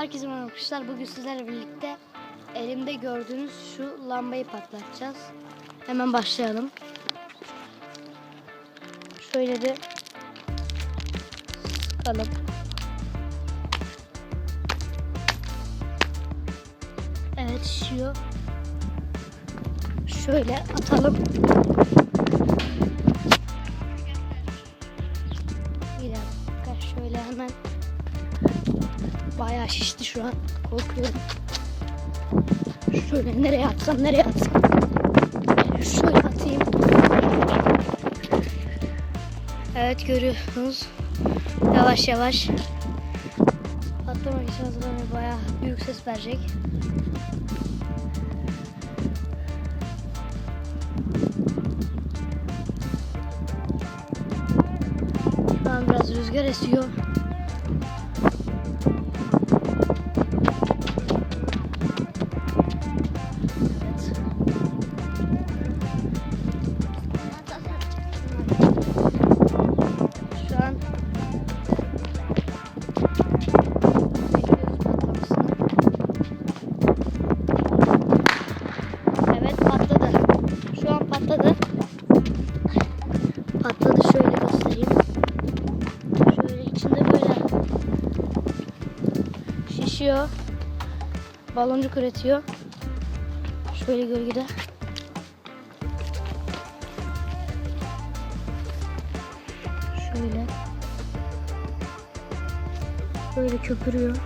Herkese merhaba arkadaşlar. Bugün sizlerle birlikte elimde gördüğünüz şu lambayı patlatacağız. Hemen başlayalım. Şöyle bir sıkalım. Evet şişiyor. Şöyle atalım. Bir dakika şöyle hemen Bayağı şişti şu an. Korkuyorum. Şöyle nereye atsam nereye atsam. Şöyle atayım. Evet görüyorsunuz. Yavaş yavaş. Patlamak için hazırlanıyor. Bayağı büyük ses verecek. Şu an biraz rüzgar esiyor. Şişiyor. Baloncuk üretiyor. Şöyle gölgede. Şöyle. Böyle köpürüyor.